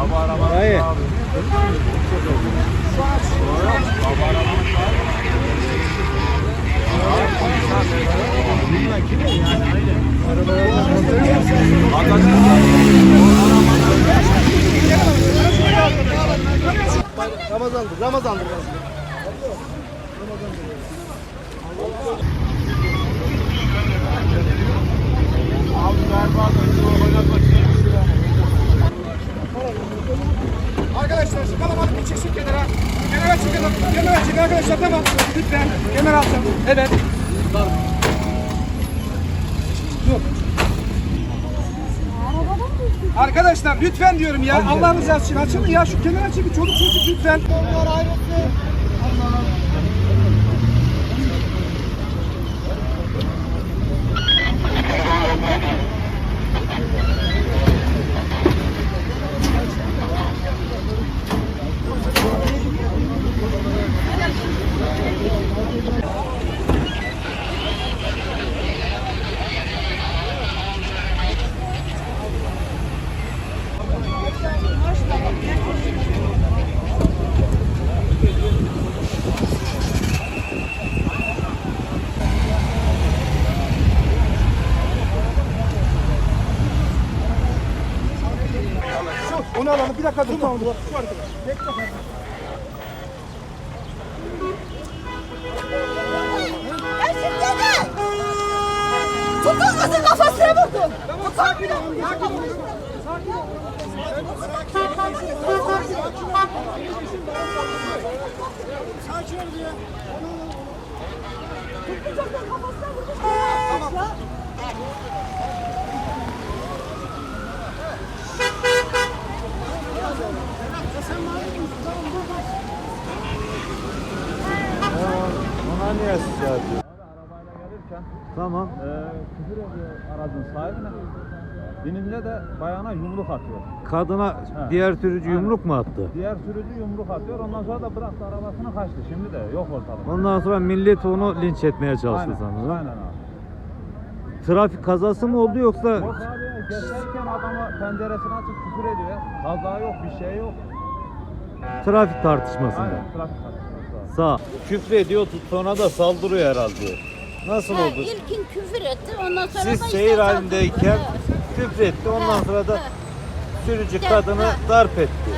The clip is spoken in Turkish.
Abi araba. Hayır. Abi. Ramazan'dır, Ramazan'dır. Ramazan'dır. Arkadaşlar kalabalık bir çıksın kenara. Kenara çıkalım. Kenara çıkın arkadaşlar tamam. Lütfen. Kenara atın. Evet. Dur. Arkadaşlar lütfen diyorum ya. Allah rızası için açılın ya. Şu kenara çekin. Çoluk çocuk lütfen. Şu, onu alalım. Bir dakika dur. Tamam. Dur. Şu arkadaş. Bekle. Dede! Tutun kızın kafasına vurdu. Tamam sakin ol. Sakin ol. Sakin ol. Sakin ol ya. Tamam. Niye size atıyor? Arabayla gelirken Tamam. e, küfür ediyor aracın sahibine. Binince de bayana yumruk atıyor. Kadına diğer sürücü yumruk mu attı? Diğer sürücü yumruk atıyor. Ondan sonra da bıraktı arabasını kaçtı. Şimdi de yok ortalıkta. Ondan sonra millet onu linç etmeye çalıştı Aynen, sanırım. aynen abi. Trafik kazası mı oldu yoksa Yok abi geçerken adama penceresini açıp küfür ediyor. Kaza yok bir şey yok. trafik tartışmasında? Aynen trafik tartışması. Sağ. Küfür ediyor sonra da saldırıyor herhalde. Nasıl Ha, oldu? İlkin küfür etti ondan sonra Siz da işte seyir halindeyken Ha, küfür etti. Ondan sonra da sürücü kadını darp etti.